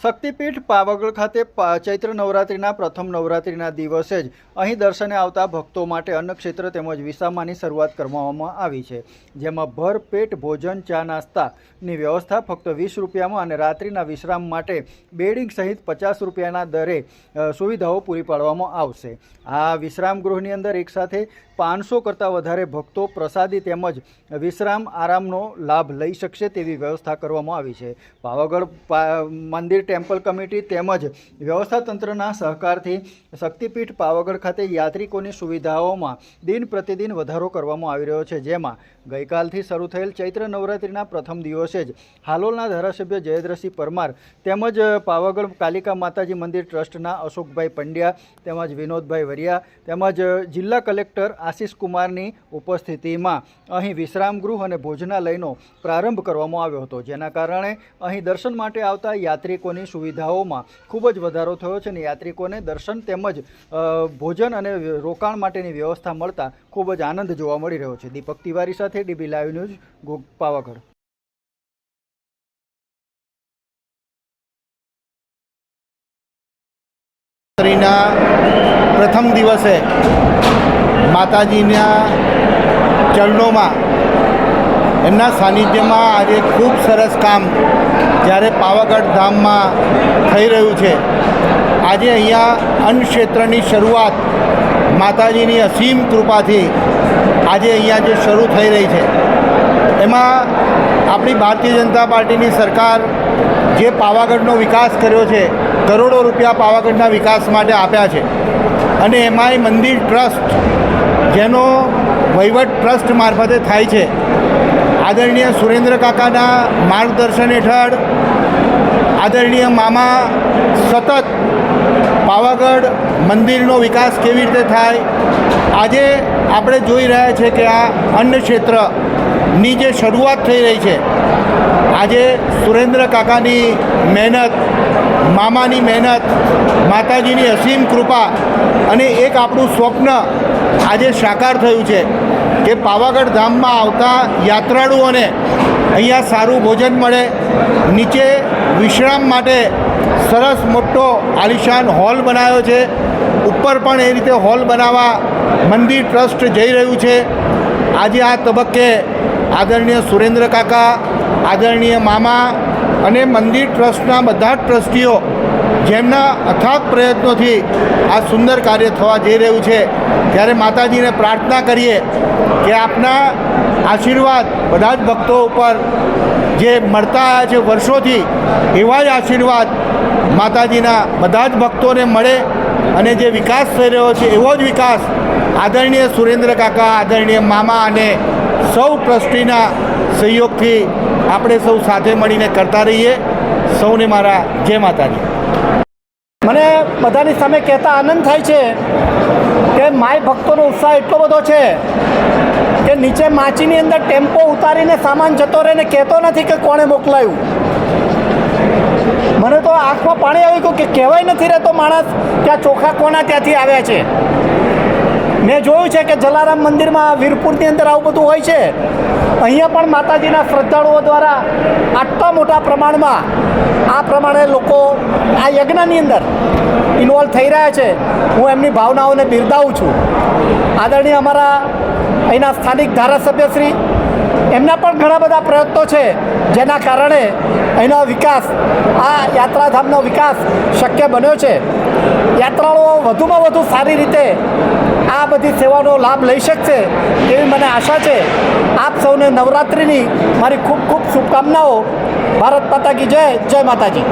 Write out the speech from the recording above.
શક્તિપીઠ પાવાગઢ ખાતે ચૈત્ર નવરાત્રિના પ્રથમ નવરાત્રિના દિવસે જ અહીં દર્શને આવતા ભક્તો માટે અન્નક્ષેત્ર તેમજ વિસામાની શરૂઆત કરવામાં આવી છે. જેમાં ભરપેટ ભોજન, ચા નાસ્તાની વ્યવસ્થા ફક્ત વીસ રૂપિયામાં અને રાત્રિના વિશ્રામ માટે બેડિંગ સહિત પચાસ રૂપિયાના દરે સુવિધાઓ પૂરી પાડવામાં આવશે. આ વિશ્રામ ગૃહની અંદર એકસાથે પાંચસો કરતાં વધારે ભક્તો પ્રસાદી તેમજ વિશ્રામ આરામનો લાભ લઈ શકશે તેવી વ્યવસ્થા કરવામાં આવી છે. પાવાગઢ મંદિર ટેમ્પલ કમિટી તેમજ વ્યવસ્થા તંત્રના સહકારથી શક્તિપીઠ પાવાગઢ ખાતે યાત્રિકોની સુવિધાઓમાં દિન પ્રતિદિન વધારો કરવામાં આવી રહ્યો છે, જેમાં ગઈકાલથી શરૂ થયેલ ચૈત્ર નવરાત્રિના પ્રથમ દિવસે જ હાલોલના ધારાસભ્ય જયેન્દ્રસિંહ પરમાર તેમજ પાવાગઢ કાલિકા માતાજી મંદિર ટ્રસ્ટના અશોકભાઈ પંડ્યા તેમજ વિનોદભાઈ વરિયા તેમજ જિલ્લા કલેક્ટર આશિષ કુમારની ઉપસ્થિતિમાં અહીં વિશ્રામ ગૃહ અને ભોજનાલયનો પ્રારંભ કરવામાં આવ્યો હતો, જેના કારણે અહીં દર્શન માટે આવતા યાત્રિકોની સુવિધાઓમાં ખૂબ જ વધારો થયો છે અને યાત્રિકોને દર્શન તેમજ ભોજન અને રોકાણ માટેની વ્યવસ્થા મળતા ખૂબ જ આનંદ જોવા મળી રહ્યો છે. દીપક તિવારી સાથે ડીબી લાઈવ ન્યૂઝ પાવાગઢ. નવરાત્રિના પ્રથમ દિવસે માતાજીના ચરણોમાં એમના સાનિધ્યમાં આજે ખૂબ સરસ કામ જ્યારે પાવાગઢ ધામમાં થઈ રહ્યું છે. આજે અહીંયા અન્ન ક્ષેત્રની શરૂઆત માતાજીની અસીમ કૃપાથી આજે અહીંયા જે શરૂ થઈ રહી છે. એમાં આપણી ભારતીય જનતા પાર્ટીની સરકાર જે પાવાગઢનો વિકાસ કર્યો છે, કરોડો રૂપિયા પાવાગઢના વિકાસ માટે આપ્યા છે. અને એમાંય મંદિર ટ્રસ્ટ, જેનો વહીવટ ટ્રસ્ટ મારફતે થાય છે. આદરણીય સુરેન્દ્ર કાકાના માર્ગદર્શન હેઠળ આદરણીય મામા સતત પાવાગઢ મંદિરનો વિકાસ કેવી રીતે થાય? આજે આપણે જોઈ રહ્યા છે કે આ અન્ન ક્ષેત્રની જે શરૂઆત થઈ રહી છે, આજે સુરેન્દ્ર કાકાની મહેનત, મામાની મહેનત, માતાજીની અસીમ કૃપા અને એક આપણું સ્વપ્ન આજે સાકાર થયું છે. કે પાવાગઢ ધામમાં આવતા યાત્રાળુઓને અહીંયા સારું ભોજન મળે, નીચે વિશ્રામ માટે સરસ મોટો આલિશાન હોલ બનાવ્યો છે. ઉપર પણ એ રીતે હોલ બનાવવા મંદિર ટ્રસ્ટ જઈ રહ્યું છે. આજે આ તબક્કે આદરણીય સુરેન્દ્ર કાકા, આદરણીય મામા અને મંદિર ટ્રસ્ટના બધા જ ટ્રસ્ટીઓ જેમના અથાગ પ્રયત્નોથી આ સુંદર કાર્ય થવા જઈ રહ્યું છે, ત્યારે માતાજીને પ્રાર્થના કરીએ કે આપના આશીર્વાદ બધા જ ભક્તો ઉપર જે મળતા આવ્યા છે વર્ષોથી, એવા જ આશીર્વાદ માતાજીના બધા જ ભક્તોને મળે અને જે વિકાસ થઈ રહ્યો છે, એવો જ વિકાસ આદરણીય સુરેન્દ્ર કાકા, આદરણીય મામા અને સૌ ટ્રસ્ટીના સહયોગથી આપણે સૌ સાથે મળીને કરતા રહીએ. સૌને મારા જય માતાજી. મને બધાની સામે કહેતા આનંદ થાય છે કે માય ભક્તોનો ઉત્સાહ એટલો બધો છે કે નીચે માચીની અંદર ટેમ્પો ઉતારીને સામાન જતો રહે ને કહેતો નથી કે કોણે મોકલાયું. મને તો આંખમાં પાણી આવી ગયું કે કહેવાય નથી રહેતો માણસ કે આ ચોખા કોના ત્યાંથી આવ્યા છે. મેં જોયું છે કે જલારામ મંદિરમાં વીરપુરની અંદર આવું બધું હોય છે. અહીંયા પણ માતાજીના શ્રદ્ધાળુઓ દ્વારા આટલા મોટા પ્રમાણમાં આ પ્રમાણે લોકો આ યજ્ઞની અંદર ઇન્વોલ્વ થઈ રહ્યા છે. હું એમની ભાવનાઓને બિરદાવું છું. આદરણીય અમારા અહીંના સ્થાનિક ધારાસભ્યશ્રી એમના પણ ઘણા બધા પ્રયત્નો છે, જેના કારણે અહીંનો વિકાસ, આ યાત્રાધામનો વિકાસ શક્ય બન્યો છે. યાત્રાળુઓ વધુમાં વધુ સારી રીતે આ બધી સેવાનો લાભ લઈ શકશે એવી મને આશા છે. આપ સૌને નવરાત્રિની મારી ખૂબ ખૂબ શુભકામનાઓ. ભારત માતા કી જય જય માતાજી.